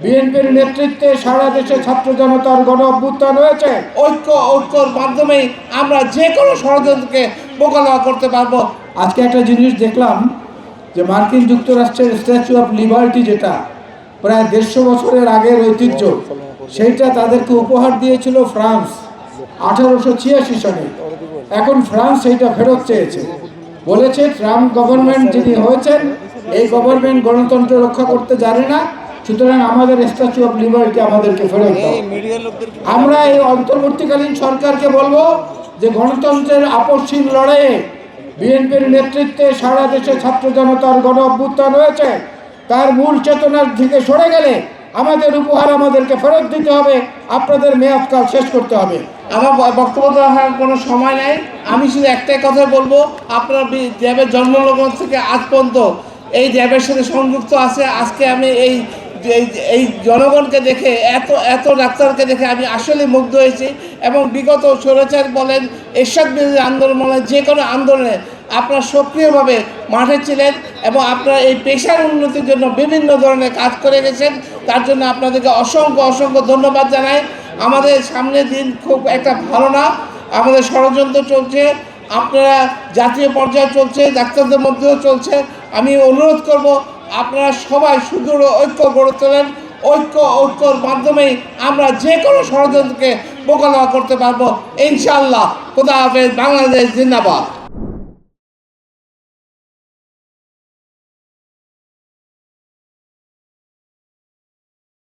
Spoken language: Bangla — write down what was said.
বিএনপির নেতৃত্বে সারা দেশে ছাত্র জনতার গণ অভ্যুত্থান হয়েছে। ঐক্য ঐক্যর মাধ্যমেই আমরা যে কোনো ষড়যন্ত্রকে মোকাবেলা করতে পারব। আজকে একটা জিনিস দেখলাম যে মার্কিন যুক্তরাষ্ট্রের স্ট্যাচু অফ লিবার্টি যেটা প্রায় দেড়শো বছরের আগের ঐতিহ্য সেইটা তাদেরকে উপহার দিয়েছিল ফ্রান্স আঠারোশো ছিয়াশি সনে এখন ফ্রান্স সেইটা ফেরত চেয়েছে। বলেছে ট্রাম্প গভর্নমেন্ট যিনি হয়েছেন এই গভর্নমেন্ট গণতন্ত্র রক্ষা করতে জানে না সুতরাং আমাদের স্ট্যাচু অফ লিবার্টি আমাদেরকে ফেরত দাও। আমরা এই অন্তর্বর্তীকালীন সরকারকে বলব যে গণতন্ত্রের আপসহীন লড়াইয়ে বিএনপির নেতৃত্বে সারা দেশে ছাত্র জনতার গণ অভ্যুত্থান হয়েছে। তার মূল চেতনার দিকে সরে গেলে আমাদের উপহার আমাদেরকে ফেরত দিতে হবে। আপনাদের মেয়াদকাল শেষ করতে হবে। আমার বক্তব্য দেওয়ার কোনো সময় নাই। আমি শুধু একটাই কথা বলব আপনার র্যাবের জন্মলগ্ন থেকে আজ পর্যন্ত এই র্যাবের সাথে সংযুক্ত আছে। আজকে আমি এই এই- এই জনগণকে দেখে, এত এত ডাক্তারকে দেখে আমি আসলে মুগ্ধ হয়েছি এবং বিগত স্বৈরাচার বলেন, এরশাদ বিরোধী আন্দোলন যে কোনো আন্দোলনে আপনারা সক্রিয়ভাবে মাঠে ছিলেন এবং আপনারা এই পেশার উন্নতির জন্য বিভিন্ন ধরনের কাজ করে গেছেন। তার জন্য আপনাদেরকে অসংখ্য অসংখ্য ধন্যবাদ জানাই। আমাদের সামনের দিন খুব একটা ভালো না। আমাদের ষড়যন্ত্র চলছে। আপনারা জাতীয় পর্যায়ে চলছে, ডাক্তারদের মধ্যেও চলছে। আমি অনুরোধ করব আপনারা সবাই সুদৃঢ় ঐক্য গড়ে তোলেন। ঐক্য ঐক্যর মাধ্যমে আমরা যে কোনো ষড়যন্ত্রকে মোকাবেলা করতে পারব। ইনশাল্লাহ খোদা হাফেজ। বাংলাদেশ জিন্দাবাদ।